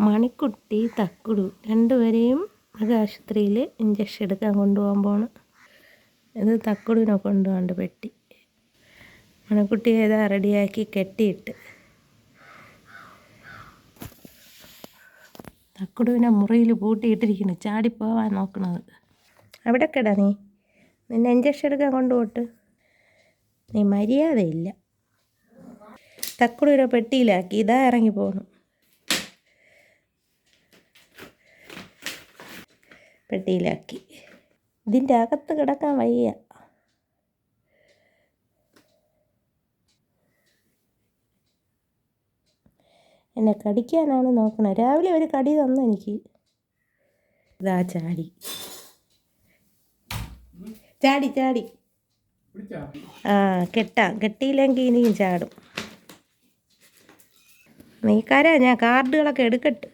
മണിക്കുട്ടി തക്കുടു രണ്ടുപേരെയും മൃഗാശുപത്രിയിൽ ഇഞ്ചക്ഷൻ എടുക്കാൻ കൊണ്ടുപോകാൻ പോണ്. ഇത് തക്കുടുവിനെ കൊണ്ടുപോകാണ്ട് പെട്ടി. മണിക്കുട്ടി ഏതാ റെഡിയാക്കി കെട്ടിയിട്ട്. തക്കുടുവിനെ മുറിയിൽ പൂട്ടിയിട്ടിരിക്കുന്നു. ചാടിപ്പോവാൻ നോക്കണത്. അവിടെ കിടാ നീ. നിന്നെ ഇഞ്ചക്ഷൻ എടുക്കാൻ കൊണ്ടുപോട്ട്. നീ മര്യാദയില്ല. തക്കുടുവിനെ പെട്ടിയിലാക്കി. ഇതാ ഇറങ്ങി പോന്നു പെട്ടിയിലാക്കി. ഇതിന്റെ അകത്ത് കിടക്കാൻ വയ്യ. എന്നെ കടിക്കാനാണ് നോക്കണത് രാവിലെ ഒരു കടി തന്നു എനിക്ക്. ഇതാ ചാടി. ചാടി ചാടി. ആ കെട്ടാം. കെട്ടിയില്ലെങ്കിൽ ഇനിയും ചാടും. നീക്കാരാ ഞാൻ കാർഡുകളൊക്കെ എടുക്കട്ടെ.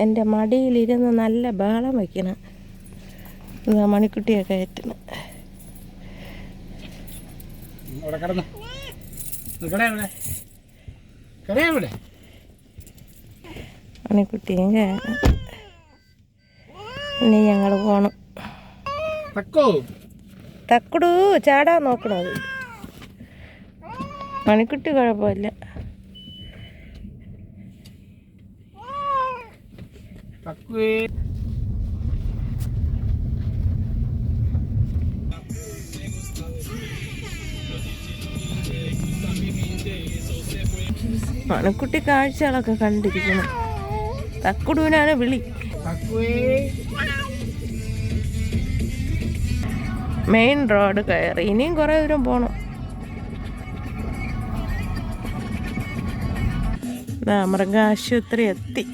എന്റെ മടിയിലിരുന്ന് നല്ല ബഹളം വയ്ക്കണം. ഇതാ മണിക്കുട്ടിയെ കയറ്റണം മണിക്കുട്ടിയും കയറണം ഇനി ഞങ്ങൾ പോണം. തക്കുടു ചാടാൻ നോക്കണത് മണിക്കുട്ടി കുഴപ്പമില്ല. തക്കുവേ മണിക്കുട്ടി കാഴ്ചകളൊക്കെ കണ്ടിരിക്കണം തക്കുടുവിനാണ് വിളി. മെയിൻ റോഡ് കയറി. ഇനിയും കുറേ ദൂരം പോണം. മൃഗാശുപത്രി എത്തി.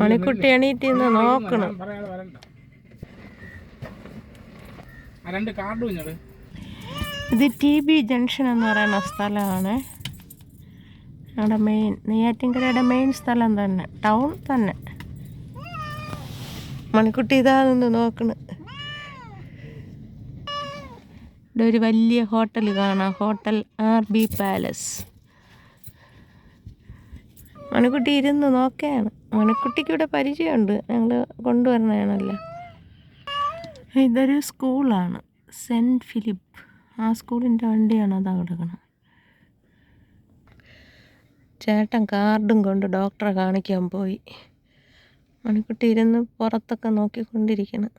മണിക്കുട്ടി എണീറ്റ് നിന്ന് നോക്കണം. ഇത് ടി ബി ജംഗ്ഷൻ എന്ന് പറയുന്ന സ്ഥലമാണ്. അവിടെ മെയിൻ നെയ്യാറ്റിൻകരയുടെ മെയിൻ സ്ഥലം തന്നെ ടൗൺ തന്നെ. മണിക്കുട്ടി ഇതാ നിന്ന് നോക്കണ്. ഇവിടെ ഒരു വലിയ ഹോട്ടൽ കാണാം hotel R B palace. Manikutty ഇരുന്ന് നോക്കുകയാണ് മണിക്കുട്ടിക്ക് ഇവിടെ പരിചയമുണ്ട്. ഞങ്ങൾ കൊണ്ടുവരണയാണല്ലോ. ഇതൊരു സ്കൂളാണ്. Saint Philip. ആ സ്കൂളിന്റെ വണ്ടിയാണ് അതാ കിടക്കണം ചേട്ടൻ കാർഡും കൊണ്ട് ഡോക്ടറെ കാണിക്കാൻ പോയി. മണിക്കുട്ടി ഇരുന്ന് പുറത്തൊക്കെ നോക്കിക്കൊണ്ടിരിക്കണം.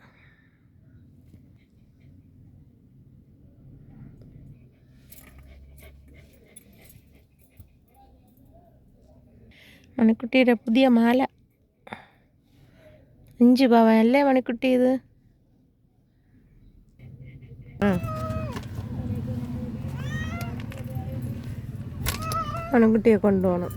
മണിക്കുട്ടിയുടെ പുതിയ മാല. അഞ്ച് പവൻ അല്ലേ മണിക്കുട്ടി ഇത്? മണിക്കുട്ടിയെ കൊണ്ടുപോകണം.